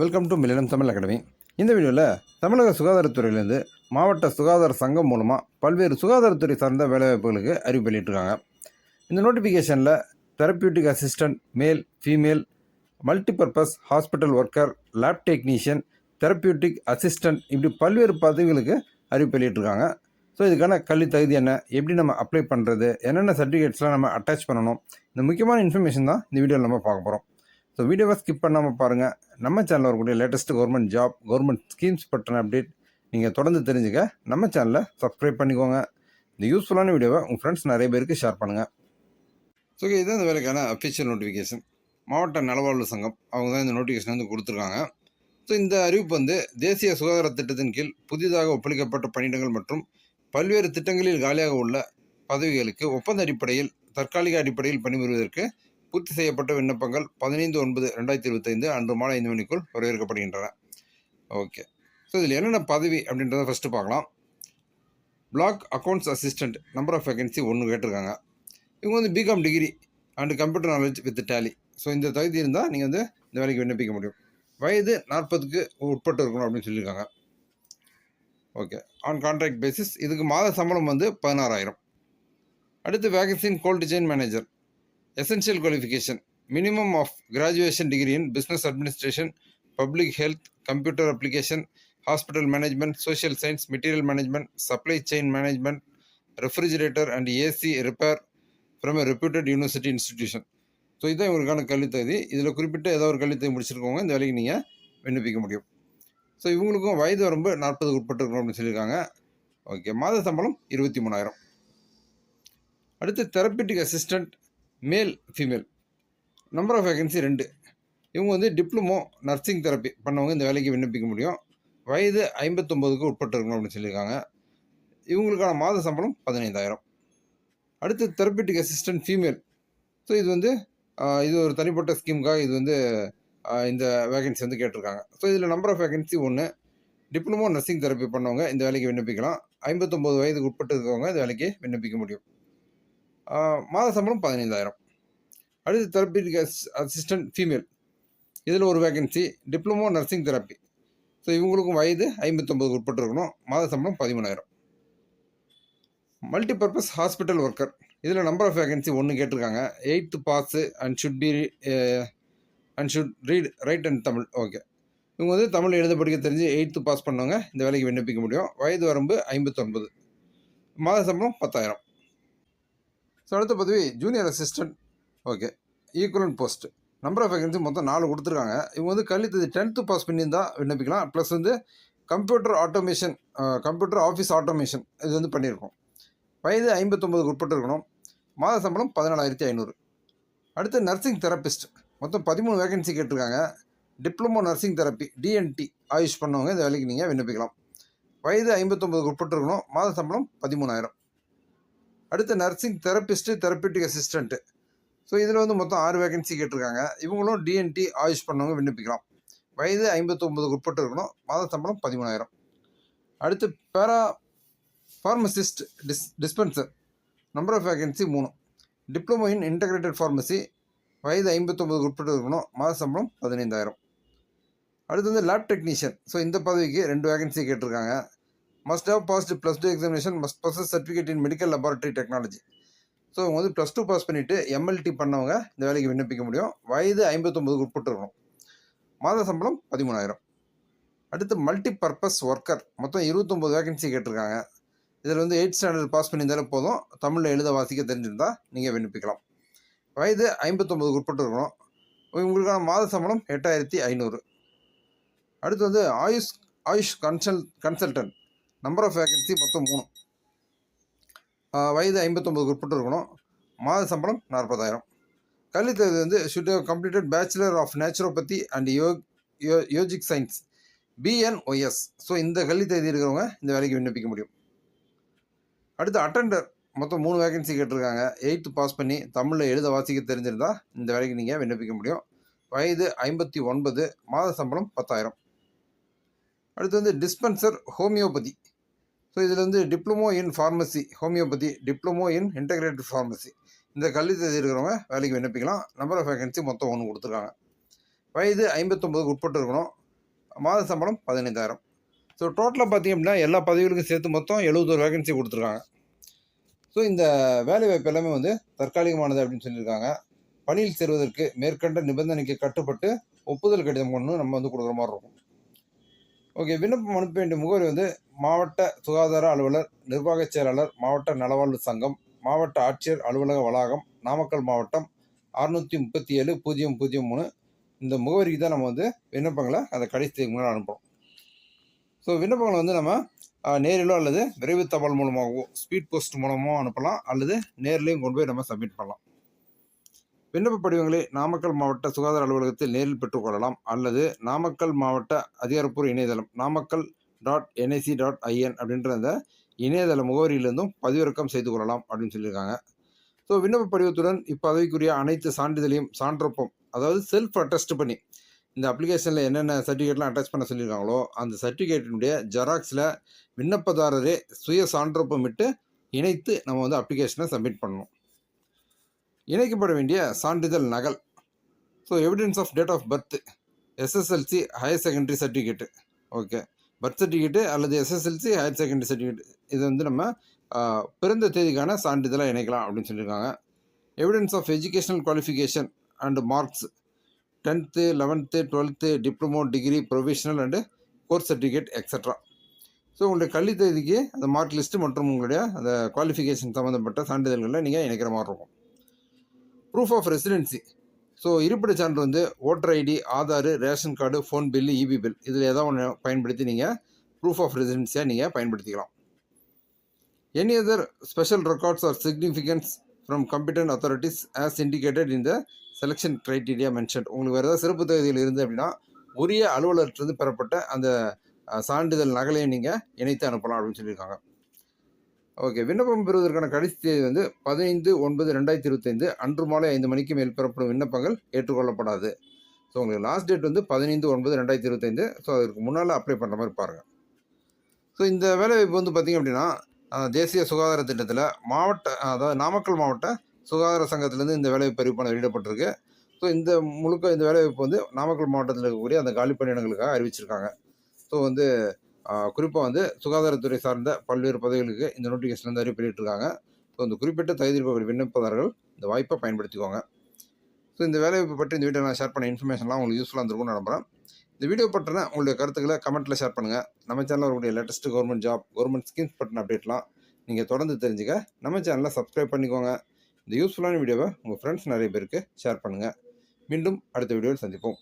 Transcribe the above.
Welcome to millennium Tamil academy இந்த வீடியோவில் தமிழக சுகாதாரத்துறையிலேருந்து மாவட்ட சுகாதார சங்கம் மூலமாக பல்வேறு சுகாதாரத்துறை சார்ந்த வேலைவாய்ப்புகளுக்கு அறிவிப்பு வெளியிட்டிருக்காங்க. இந்த நோட்டிஃபிகேஷனில் therapeutic assistant male female multipurpose hospital worker lab technician therapeutic assistant இப்படி பல்வேறு பதவிகளுக்கு அறிவிப்பு வெளியிட்டிருக்காங்க. ஸோ இதுக்கான கல்வி தகுதி என்ன? எப்படி நம்ம அப்ளை பண்ணுறது என்னென்ன சர்டிஃபிகேட்ஸ்லாம் நம்ம அட்டாச் பண்ணணும்? இந்த முக்கியமான இன்ஃபர்மேஷன் தான் இந்த வீடியோவில் நம்ம பார்க்க போகிறோம் ஸோ வீடியோவை ஸ்கிப் பண்ணாமல் பாருங்கள் நம்ம சேனலில் வரக்கூடிய latest government job government schemes பற்றின அப்டேட் நீங்கள் தொடர்ந்து தெரிஞ்சுக்க நம்ம சேனலை சப்ஸ்கிரைப் பண்ணிக்கோங்க. இந்த யூஸ்ஃபுல்லான வீடியோவை உங்கள் ஃப்ரெண்ட்ஸ் நிறைய பேருக்கு ஷேர் பண்ணுங்கள் ஸோ இதுதான் இந்த வேலைக்கான அஃபிஷியல் நோட்டிஃபிகேஷன் மாவட்ட நலவாழ்வு சங்கம் அவங்க தான் இந்த நோட்டிஃபிகேஷன் வந்து கொடுத்துருக்காங்க. ஸோ இந்த அறிவிப்பு வந்து தேசிய சுகாதார திட்டத்தின் கீழ் புதிதாக ஒப்பளிக்கப்பட்ட பணியிடங்கள் மற்றும் பல்வேறு திட்டங்களில் காலியாக உள்ள பதவிகளுக்கு ஒப்பந்த அடிப்படையில் தற்காலிக அடிப்படையில் பணிபுரிவதற்கு பூர்த்தி செய்யப்பட்ட விண்ணப்பங்கள் பதினைந்து ஒன்பது ரெண்டாயிரத்தி இருபத்தைந்து அன்று மாலை ஐந்து மணிக்குள் வரவேற்கப்படுகின்றன. ஓகே ஸோ இதில் என்னென்ன பதவி அப்படின்றத ஃபஸ்ட்டு பார்க்கலாம். Block accounts assistant number of vacancy ஒன்று கேட்டிருக்காங்க. இவங்க வந்து BCom degree and computer knowledge with Tally so இந்த தகுதி இருந்தால் நீங்கள் வந்து இந்த வேலைக்கு விண்ணப்பிக்க முடியும். வயது நாற்பதுக்கு உட்பட்டு இருக்கணும் அப்படின்னு சொல்லியிருக்காங்க. ஓகே ஆன் கான்ட்ராக்ட் பேசிஸ் இதுக்கு மாத சம்பளம் வந்து பதினாறாயிரம். அடுத்து வேகன்சின் gold chain manager essential qualification minimum of graduation degree in business administration public health computer application hospital management social science material management supply chain management refrigerator and AC repair from a reputed university institution so இதுதான் இவங்களுக்கான கல்வித்தகுதி இதில் குறிப்பிட்ட ஏதோ ஒரு கல்வித்தகுதி முடிச்சிருக்கோங்க முடிச்சிருக்கவங்க இந்த வேலைக்கு நீங்கள் விண்ணப்பிக்க முடியும். ஸோ இவங்களுக்கும் வயது வரம்பு நாற்பதுக்கு உட்பட்டிருக்கணும் அப்படின்னு சொல்லியிருக்காங்க. ஓகே மாத சம்பளம் இருபத்தி மூணாயிரம். அடுத்து therapeutic assistant male female number of vacancy ரெண்டு. இவங்க வந்து டிப்ளமோ நர்சிங் தெரப்பி பண்ணவங்க இந்த வேலைக்கு விண்ணப்பிக்க முடியும். வயது ஐம்பத்தொம்போதுக்கு உட்பட்டு இருக்கணும் அப்படின்னு சொல்லியிருக்காங்க. இவங்களுக்கான மாத சம்பளம் பதினைந்தாயிரம். அடுத்து தெரப்பிட்டிக் அசிஸ்டன்ட் ஃபீமேல் ஸோ இது வந்து இது ஒரு தனிப்பட்ட ஸ்கீமுக்காக இது வந்து இந்த வேகன்சி வந்து கேட்டிருக்காங்க. ஸோ இதில் நம்பர் ஆஃப் வேகன்சி ஒன்று டிப்ளமோ நர்சிங் தெரப்பி பண்ணவங்க இந்த வேலைக்கு விண்ணப்பிக்கலாம். ஐம்பத்தொம்போது வயதுக்கு உட்பட்டு இருக்கவங்க இந்த வேலைக்கு விண்ணப்பிக்க முடியும். மாத சம்பளம் பதினைந்தாயிரம். அடுத்து தெரப்பிட்டிக் அசிஸ்டன்ட் ஃபீமேல் இதில் ஒரு vacancy diploma nursing therapy so இவங்களுக்கும் வயது ஐம்பத்தொம்பதுக்கு உட்பட்டு இருக்கணும் மாத சம்பளம் பதிமூணாயிரம். மல்டிபர்பஸ் ஹாஸ்பிட்டல் ஒர்க்கர் இதில் நம்பர் ஆஃப் வேகன்சி ஒன்று கேட்டிருக்காங்க. Eighth pass and should be and should read write and Tamil okay இவங்க வந்து தமிழ் எழுத படிக்க தெரிஞ்சு எயித்து பாஸ் பண்ணவங்க இந்த வேலைக்கு விண்ணப்பிக்க முடியும். வயது வரம்பு ஐம்பத்தொன்பது. மாத சம்பளம் பத்தாயிரம். ஸோ அடுத்த பதவி junior assistant okay equivalent post number of vacancy மொத்தம் நாலு கொடுத்துருக்காங்க. இவங்க வந்து கல்வி டென்த்து பாஸ் பண்ணியிருந்தால் விண்ணப்பிக்கலாம். ப்ளஸ் வந்து computer automation computer office automation இது வந்து பண்ணியிருக்கோம். வயது ஐம்பத்தொம்பதுக்கு உட்பட்டு இருக்கணும். மாத சம்பளம் பதினாலாயிரத்தி ஐநூறு. அடுத்து நர்சிங் தெரபிஸ்ட் மொத்தம் பதிமூணு வேகன்சி கேட்டிருக்காங்க. Diploma nursing therapy DNT Ayush பண்ணவங்க இந்த வேலைக்கு நீங்கள் விண்ணப்பிக்கலாம். வயது ஐம்பத்தொம்பதுக்கு உட்பட்டு இருக்கணும். மாத சம்பளம் பதிமூணாயிரம். அடுத்து nursing therapist therapeutic assistant so இதில் வந்து மொத்தம் ஆறு வேகன்சி கேட்டிருக்காங்க. இவங்களும் டிஎன்டி ஆயுஷ் பண்ணவங்க விண்ணப்பிக்கலாம். வயது ஐம்பத்தொம்பதுக்கு உட்பட்டு இருக்கணும். மாத சம்பளம் பதிமூணாயிரம். அடுத்து para pharmacist dis dispenser number of vacancy மூணு. டிப்ளமோ இன் இன்டகிரேட்டட் ஃபார்மசி வயது ஐம்பத்தொம்பதுக்கு உட்பட்டு இருக்கணும். மாத சம்பளம் பதினைந்தாயிரம். அடுத்து வந்து லேப் டெக்னீஷியன் ஸோ இந்த பதவிக்கு ரெண்டு வேகன்சி கேட்டிருக்காங்க. Must have passed plus two examination must possess certificate in medical laboratory technology so அவங்க வந்து ப்ளஸ் டூ பாஸ் பண்ணிவிட்டு எம்எல்டி பண்ணவங்க இந்த வேலைக்கு விண்ணப்பிக்க முடியும். வயது ஐம்பத்தொம்பதுக்கு உட்பட்டு இருக்கணும் மாத சம்பளம் பதிமூணாயிரம். அடுத்து மல்டி பர்பஸ் ஒர்க்கர் மொத்தம் இருபத்தொம்போது வேகன்சி கேட்டிருக்காங்க. இதில் வந்து எயிட் ஸ்டாண்டர்ட் பாஸ் பண்ணியிருந்தாலே போதும். தமிழில் எழுத வாசிக்க தெரிஞ்சிருந்தால் நீங்கள் விண்ணப்பிக்கலாம். வயது ஐம்பத்தொம்பதுக்கு உட்பட்டு இருக்கணும் உங்களுக்கான மாத சம்பளம் எட்டாயிரத்தி ஐநூறு. அடுத்து வந்து ஆயுஷ் ஆயுஷ் கன்சல் கன்சல்டன்ட் நம்பர் ஆஃப் வேகன்சி மொத்தம் மூணு. வயது ஐம்பத்தொம்பதுக்கு உட்பட்டு இருக்கணும். மாத சம்பளம் நாற்பதாயிரம். கல்வித்தகுதி வந்து should have completed bachelor of naturopathy and yo yo yogic science BNOS so இந்த கல்வித்தகுதி இருக்கிறவங்க இந்த வேலைக்கு விண்ணப்பிக்க முடியும். அடுத்து அட்டெண்டர் மொத்தம் மூணு வேகன்சி கேட்டிருக்காங்க. எயித்து பாஸ் பண்ணி தமிழில் எழுத வாசிக்க தெரிஞ்சிருந்தால் இந்த வேலைக்கு நீங்கள் விண்ணப்பிக்க முடியும். வயது ஐம்பத்தி ஒன்பது மாத சம்பளம் பத்தாயிரம். அடுத்து வந்து டிஸ்பென்சர் ஹோமியோபதி ஸோ இதில் வந்து diploma in pharmacy homeopathy diploma in integrated pharmacy இந்த கல்வி தேதி இருக்கிறவங்க வேலைக்கு விண்ணப்பிக்கலாம். நம்பர் ஆஃப் வேகன்சி மொத்தம் ஒன்று கொடுத்துருக்காங்க. வயது ஐம்பத்தொம்பதுக்கு உட்பட்டு இருக்கணும். மாத சம்பளம் பதினைந்தாயிரம். ஸோ டோட்டலாக பார்த்தீங்க அப்படின்னா எல்லா பதவிகளுக்கும் சேர்த்து மொத்தம் எழுபத்தொரு வேகன்சி கொடுத்துருக்காங்க. ஸோ இந்த வேலை வாய்ப்பு எல்லாமே வந்து தற்காலிகமானது அப்படின்னு சொல்லியிருக்காங்க. பணியில் சேருவதற்கு மேற்கண்ட நிபந்தனைக்கு கட்டுப்பட்டு ஒப்புதல் கடிதம் ஒன்று நம்ம வந்து கொடுக்குற மாதிரி இருக்கும். ஓகே விண்ணப்பம் அனுப்ப வேண்டிய முகவரி வந்து மாவட்ட சுகாதார அலுவலர் நிர்வாகச் செயலாளர் மாவட்ட நலவாழ்வு சங்கம் மாவட்ட ஆட்சியர் அலுவலக வளாகம் நாமக்கல் மாவட்டம் அறுநூற்றி முப்பத்தி ஏழு பூஜ்ஜியம் பூஜ்ஜியம் மூணு. இந்த முகவரிக்கு தான் நம்ம வந்து விண்ணப்பங்களை அந்த கடைசி முன்னாடி அனுப்புகிறோம் ஸோ விண்ணப்பங்களை வந்து நம்ம நேரிலோ அல்லது விரைவு தபால் மூலமாகவோ ஸ்பீட் போஸ்ட் மூலமாகவோ அனுப்பலாம். அல்லது நேர்லேயும் கொண்டு போய் நம்ம சப்மிட் பண்ணலாம். விண்ணப்ப படிவங்களை நாமக்கல் மாவட்ட சுகாதார அலுவலகத்தில் நேரில் பெற்றுக்கொள்ளலாம். அல்லது நாமக்கல் மாவட்ட அதிகாரப்பூர்வ இணையதளம் Namakkal dot NIC dot IN அப்படின்ற அந்த இணையதள முகவரியிலிருந்தும் பதிவிறக்கம் செய்து கொள்ளலாம் அப்படின்னு சொல்லியிருக்காங்க. ஸோ விண்ணப்ப படிவத்துடன் இப்பதவிக்குரிய அனைத்து சான்றிதழையும் சான்றப்பம் அதாவது செல்ஃப் அட்டஸ்ட் பண்ணி இந்த அப்ளிகேஷனில் என்னென்ன சர்டிஃபிகேட்லாம் அட்டாச் பண்ண சொல்லியிருக்காங்களோ அந்த சர்டிஃபிகேட்டினுடைய ஜெராக்ஸில் விண்ணப்பதாரரே சுய சான்றொப்பமிட்டு இணைத்து நம்ம வந்து அப்ளிகேஷனை சப்மிட் பண்ணணும். இணைக்கப்பட வேண்டிய சான்றிதழ் நகல். So evidence of date of birth SSLC higher secondary certificate okay birth certificate அல்லது எஸ்எஸ்எல்சி ஹையர் செகண்டரி சர்டிஃபிகேட் இது வந்து நம்ம பிறந்த தேதிக்கான சான்றிதழாக இணைக்கலாம் அப்படின்னு சொல்லியிருக்காங்க. Evidence of educational qualification and marks tenth eleventh twelfth diploma degree professional and course certificate extra so உங்களுடைய கல்வி தேதிக்கு அந்த மார்க் லிஸ்ட்டு மற்றும் உங்களுடைய அந்த குவாலிஃபிகேஷன் சம்மந்தப்பட்ட சான்றிதழ்களை நீங்கள் இணைக்கிற மாதிரி இருக்கும். ப்ரூஃப் ஆஃப் ரெசிடென்சி ஸோ இருப்பிடச் சான்று வந்து voter ID Aadhaar ration card phone bill EB bill இதில் ஏதாவது ஒன்று பயன்படுத்தி நீங்கள் ப்ரூஃப் ஆஃப் ரெசிடென்சியாக நீங்கள் பயன்படுத்திக்கலாம். Any other special records are significance from competent authorities as indicated இந்த செலெக்ஷன் க்ரைட்டீரியா மென்ஷன் உங்களுக்கு வேறு ஏதாவது சிறப்பு தகுதிகள் இருந்து அப்படின்னா உரிய அலுவலர்கிட்டருந்து பெறப்பட்ட அந்த சான்றிதழ் நகலையும் நீங்கள் இணைத்து அனுப்பலாம் அப்படின்னு சொல்லியிருக்காங்க. ஓகே விண்ணப்பம் பெறுவதற்கான கடைசி தேதி வந்து பதினைந்து ஒன்பது ரெண்டாயிரத்தி இருபத்தைந்து. அன்று மாலை ஐந்து மணிக்கு மேல் பெறப்படும் விண்ணப்பங்கள் ஏற்றுக்கொள்ளப்படாது. ஸோ உங்களுக்கு லாஸ்ட் டேட் வந்து பதினைந்து ஒன்பது ரெண்டாயிரத்தி இருபத்தைந்து. ஸோ அதற்கு முன்னால் அப்ளை பண்ணுற மாதிரி பாருங்கள் ஸோ இந்த வேலைவாய்ப்பு வந்து பார்த்திங்க அப்படின்னா தேசிய சுகாதார திட்டத்தில் மாவட்ட அதாவது நாமக்கல் மாவட்ட சுகாதார சங்கத்திலேருந்து இந்த வேலைவாய்ப்பு அறிவிப்பான வெளியிடப்பட்டிருக்கு. ஸோ இந்த முழுக்க இந்த வேலைவாய்ப்பு வந்து நாமக்கல் மாவட்டத்தில் இருக்கக்கூடிய அந்த காலி பணியிடங்களுக்காக அறிவிச்சிருக்காங்க. ஸோ வந்து குறிப்பாக வந்து சுகாதாரத்துறை சார்ந்த பல்வேறு பதவிகளுக்கு இந்த நோட்டிஃபிகேஷன் வந்து அறிவிப்பு இருக்காங்க ஸோ இந்த குறிப்பிட்ட தகுதி இருக்கக்கூடிய விண்ணப்பதாரர்கள் இந்த வாய்ப்பை பயன்படுத்திக்கோங்க. ஸோ இந்த வேலைவாய்ப்பு பற்றி இந்த வீடியோ நான் ஷேர் பண்ண இன்ஃபர்மேஷன்லாம் உங்களுக்கு யூஸ்ஃபுல்லாக இருந்திருக்கும்னு நம்புகிறேன் இந்த வீடியோ பற்றின உங்களுடைய கருத்துக்களை கமெண்ட்டில் ஷேர் பண்ணுங்கள் நம்ம சேனலில் வரக்கூடிய latest government job government schemes பற்றின அப்டேட்லாம் நீங்கள் தொடர்ந்து தெரிஞ்சுக்க நம்ம சேனலை சப்ஸ்கிரைப் பண்ணிக்கோங்க. இந்த யூஸ்ஃபுல்லான வீடியோவை உங்கள் ஃப்ரெண்ட்ஸ் நிறைய பேருக்கு ஷேர் பண்ணுங்கள் மீண்டும் அடுத்த வீடியோவில் சந்திப்போம்.